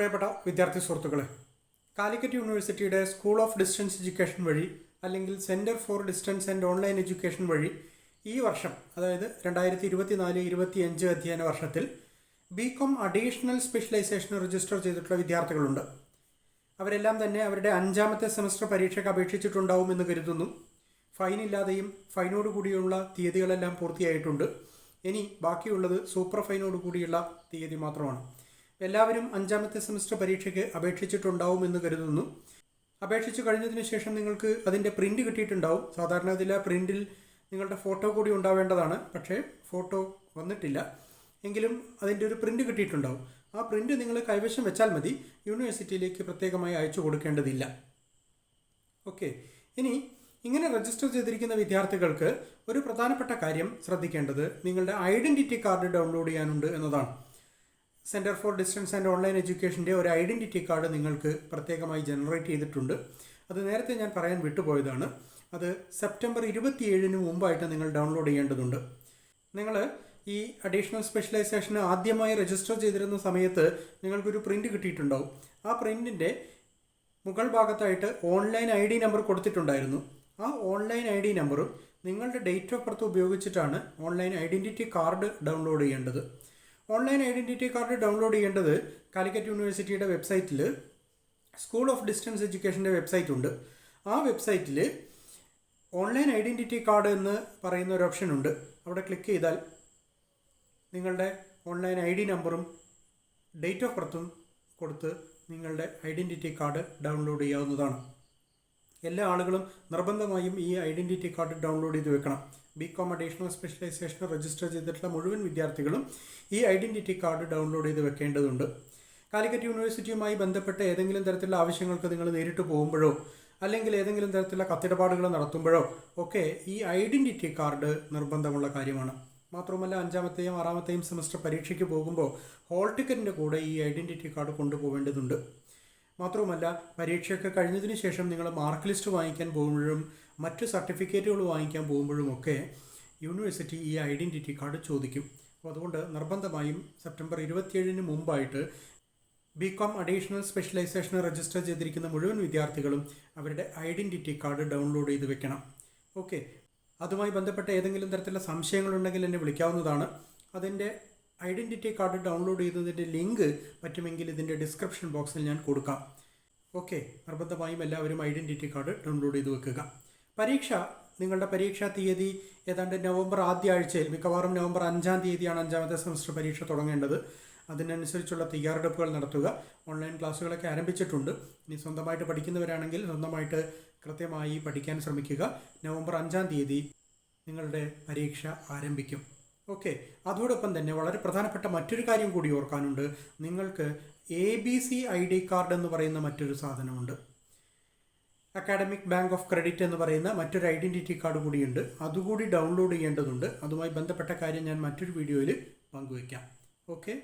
പ്രിയപ്പെട്ട വിദ്യാർത്ഥി സുഹൃത്തുക്കളെ കാലിക്കറ്റ് യൂണിവേഴ്സിറ്റിയുടെ സ്കൂൾ ഓഫ് ഡിസ്റ്റൻസ് എഡ്യൂക്കേഷൻ വഴി അല്ലെങ്കിൽ centre for distance and online education വഴി ഈ വർഷം അതായത് രണ്ടായിരത്തി ഇരുപത്തി നാല് ഇരുപത്തി അഞ്ച് അധ്യയന വർഷത്തിൽ B com additional specialisation register ചെയ്തിട്ടുള്ള വിദ്യാർത്ഥികളുണ്ട്. അവരെല്ലാം തന്നെ അവരുടെ അഞ്ചാമത്തെ സെമസ്റ്റർ പരീക്ഷയ്ക്ക് അപേക്ഷിച്ചിട്ടുണ്ടാവും എന്ന് കരുതുന്നു. ഫൈൻ ഇല്ലാതെയും ഫൈനോട് കൂടിയുള്ള തീയതികളെല്ലാം പൂർത്തിയായിട്ടുണ്ട്. ഇനി ബാക്കിയുള്ളത് സൂപ്പർ ഫൈനോട് കൂടിയുള്ള തീയതി മാത്രമാണ്. എല്ലാവരും അഞ്ചാമത്തെ സെമസ്റ്റർ പരീക്ഷയ്ക്ക് അപേക്ഷിച്ചിട്ടുണ്ടാവുമെന്ന് കരുതുന്നു. അപേക്ഷിച്ചു കഴിഞ്ഞതിന് ശേഷം നിങ്ങൾക്ക് അതിന്റെ പ്രിന്റ് കിട്ടിയിട്ടുണ്ടാവും. സാധാരണ ഇതിൽ പ്രിന്റിൽ നിങ്ങളുടെ ഫോട്ടോ കൂടി ഉണ്ടാവേണ്ടതാണ്. പക്ഷേ ഫോട്ടോ വന്നിട്ടില്ല. എങ്കിലും അതിന്റെ ഒരു പ്രിന്റ് കിട്ടിയിട്ടുണ്ടാവും. ആ പ്രിന്റ് നിങ്ങൾ കൈവശം വെച്ചാൽ മതി. യൂണിവേഴ്സിറ്റിയിലേക്ക് പ്രത്യേകമായി അയച്ചു കൊടുക്കേണ്ടതില്ല. ഓക്കെ. ഇനി ഇങ്ങനെ രജിസ്റ്റർ ചെയ്തിരിക്കുന്ന വിദ്യാർത്ഥികൾക്ക് ഒരു പ്രധാനപ്പെട്ട കാര്യം ശ്രദ്ധിക്കേണ്ടത് നിങ്ങളുടെ ഐഡന്റിറ്റി കാർഡ് ഡൗൺലോഡ് ചെയ്യാനുണ്ട് എന്നതാണ്. Centre for distance and online എഡ്യൂക്കേഷന്റെ ഒരു ഐഡന്റിറ്റി കാർഡ് നിങ്ങൾക്ക് പ്രത്യേകമായി ജനറേറ്റ് ചെയ്തിട്ടുണ്ട്. അത് നേരത്തെ ഞാൻ പറയാൻ വിട്ടുപോയതാണ്. അത് സെപ്റ്റംബർ ഇരുപത്തിയേഴിന് മുമ്പായിട്ട് നിങ്ങൾ ഡൗൺലോഡ് ചെയ്യേണ്ടതുണ്ട്. നിങ്ങൾ ഈ അഡീഷണൽ സ്പെഷ്യലൈസേഷന് ആദ്യമായി രജിസ്റ്റർ ചെയ്തിരുന്ന സമയത്ത് നിങ്ങൾക്കൊരു പ്രിന്റ് കിട്ടിയിട്ടുണ്ടാവും. ആ പ്രിന്റിന്റെ മുകൾ ഭാഗത്തായിട്ട് ഓൺലൈൻ ഐ ഡി നമ്പർ കൊടുത്തിട്ടുണ്ടായിരുന്നു. ആ ഓൺലൈൻ ഐ ഡി നമ്പറും നിങ്ങളുടെ ഡേറ്റ് ഓഫ് ബർത്ത് ഉപയോഗിച്ചിട്ടാണ് ഓൺലൈൻ ഐഡന്റിറ്റി കാർഡ് ഡൗൺലോഡ് ചെയ്യേണ്ടത്. ഓൺലൈൻ ഐഡന്റിറ്റി കാർഡ് ഡൗൺലോഡ് ചെയ്യേണ്ടത് കാലിക്കറ്റ് യൂണിവേഴ്സിറ്റിയുടെ വെബ്സൈറ്റിൽ സ്കൂൾ ഓഫ് ഡിസ്റ്റൻസ് എഡ്യൂക്കേഷന്റെ വെബ്സൈറ്റ് ഉണ്ട്. ആ വെബ്സൈറ്റിൽ ഓൺലൈൻ ഐഡന്റിറ്റി കാർഡ് എന്ന് പറയുന്ന ഒരു ഓപ്ഷൻ ഉണ്ട്. അവിടെ ക്ലിക്ക് ചെയ്താൽ നിങ്ങളുടെ ഓൺലൈൻ ഐ ഡി നമ്പറും ഡേറ്റ് ഓഫ് ബർത്തും കൊടുത്ത് നിങ്ങളുടെ ഐഡന്റിറ്റി കാർഡ് ഡൗൺലോഡ് ചെയ്യാവുന്നതാണ്. എല്ലാ ആളുകളും നിർബന്ധമായും ഈ ഐഡന്റിറ്റി കാർഡ് ഡൗൺലോഡ് ചെയ്ത് വെക്കണം. B com additional specialisation register ചെയ്തിട്ടുള്ള മുഴുവൻ വിദ്യാർത്ഥികളും ഈ ഐഡന്റിറ്റി കാർഡ് ഡൗൺലോഡ് ചെയ്ത് വെക്കേണ്ടതുണ്ട്. കാലിക്കറ്റ് യൂണിവേഴ്സിറ്റിയുമായി ബന്ധപ്പെട്ട ഏതെങ്കിലും തരത്തിലുള്ള ആവശ്യങ്ങൾക്ക് നിങ്ങൾ നേരിട്ട് പോകുമ്പോഴോ അല്ലെങ്കിൽ ഏതെങ്കിലും തരത്തിലുള്ള കത്തിടപാടുകൾ നടത്തുമ്പോഴോ ഒക്കെ ഈ ഐഡന്റിറ്റി കാർഡ് നിർബന്ധമുള്ള കാര്യമാണ്. മാത്രമല്ല അഞ്ചാമത്തെയും ആറാമത്തെയും സെമസ്റ്റർ പരീക്ഷയ്ക്ക് പോകുമ്പോൾ ഹോൾ ടിക്കറ്റിന്റെ കൂടെ ഈ ഐഡന്റിറ്റി കാർഡ് കൊണ്ടുപോകേണ്ടതുണ്ട്. മാത്രവുമല്ല പരീക്ഷയൊക്കെ കഴിഞ്ഞതിന് ശേഷം നിങ്ങൾ മാർക്ക് ലിസ്റ്റ് വാങ്ങിക്കാൻ പോകുമ്പോഴും മറ്റ് സർട്ടിഫിക്കറ്റുകൾ വാങ്ങിക്കാൻ പോകുമ്പോഴുമൊക്കെ യൂണിവേഴ്സിറ്റി ഈ ഐഡന്റിറ്റി കാർഡ് ചോദിക്കും. അപ്പോൾ അതുകൊണ്ട് നിർബന്ധമായും സെപ്റ്റംബർ ഇരുപത്തിയേഴിന് മുമ്പായിട്ട് B com additional specialisation register ചെയ്തിരിക്കുന്ന മുഴുവൻ വിദ്യാർത്ഥികളും അവരുടെ ഐഡന്റിറ്റി കാർഡ് ഡൗൺലോഡ് ചെയ്ത് വെക്കണം. ഓക്കെ. അതുമായി ബന്ധപ്പെട്ട ഏതെങ്കിലും തരത്തിലുള്ള സംശയങ്ങളുണ്ടെങ്കിൽ എന്നെ വിളിക്കാവുന്നതാണ്. അതിന്റെ ഐഡന്റിറ്റി കാർഡ് ഡൗൺലോഡ് ചെയ്തതിന്റെ ലിങ്ക് പറ്റുമെങ്കിൽ ഇതിന്റെ ഡിസ്ക്രിപ്ഷൻ ബോക്സിൽ ഞാൻ കൊടുക്കാം. ഓക്കെ നിർബന്ധമായും എല്ലാവരും ഐഡന്റിറ്റി കാർഡ് ഡൗൺലോഡ് ചെയ്ത് വെക്കുക. പരീക്ഷ നിങ്ങളുടെ പരീക്ഷാ തീയതി ഏതാണ്ട് നവംബർ ആദ്യ ആഴ്ചയിൽ മിക്കവാറും നവംബർ അഞ്ചാം തീയതിയാണ് അഞ്ചാമത്തെ സെമസ്റ്റർ പരീക്ഷ തുടങ്ങേണ്ടത്. അതിനനുസരിച്ചുള്ള തയ്യാറെടുപ്പുകൾ നടത്തുക. ഓൺലൈൻ ക്ലാസ്സുകളൊക്കെ ആരംഭിച്ചിട്ടുണ്ട്. ഇനി സ്വന്തമായിട്ട് പഠിക്കുന്നവരാണെങ്കിൽ സ്വന്തമായിട്ട് കൃത്യമായി പഠിക്കാൻ ശ്രമിക്കുക. നവംബർ അഞ്ചാം തീയതി നിങ്ങളുടെ പരീക്ഷ ആരംഭിക്കും. ഓക്കെ അതോടൊപ്പം തന്നെ വളരെ പ്രധാനപ്പെട്ട മറ്റൊരു കാര്യം കൂടി ഓർക്കാനുണ്ട്. നിങ്ങൾക്ക് A B C I D card എന്ന് പറയുന്ന മറ്റൊരു സാധനമുണ്ട്. അക്കാഡമിക് ബാങ്ക് ഓഫ് ക്രെഡിറ്റ് എന്ന് പറയുന്ന മറ്റൊരു ഐഡന്റിറ്റി കാർഡ് കൂടിയുണ്ട്. അതുകൂടി ഡൗൺലോഡ് ചെയ്യേണ്ടതുണ്ട്. അതുമായി ബന്ധപ്പെട്ട കാര്യം ഞാൻ മറ്റൊരു വീഡിയോയിൽ പങ്കുവയ്ക്കാം ഓക്കെ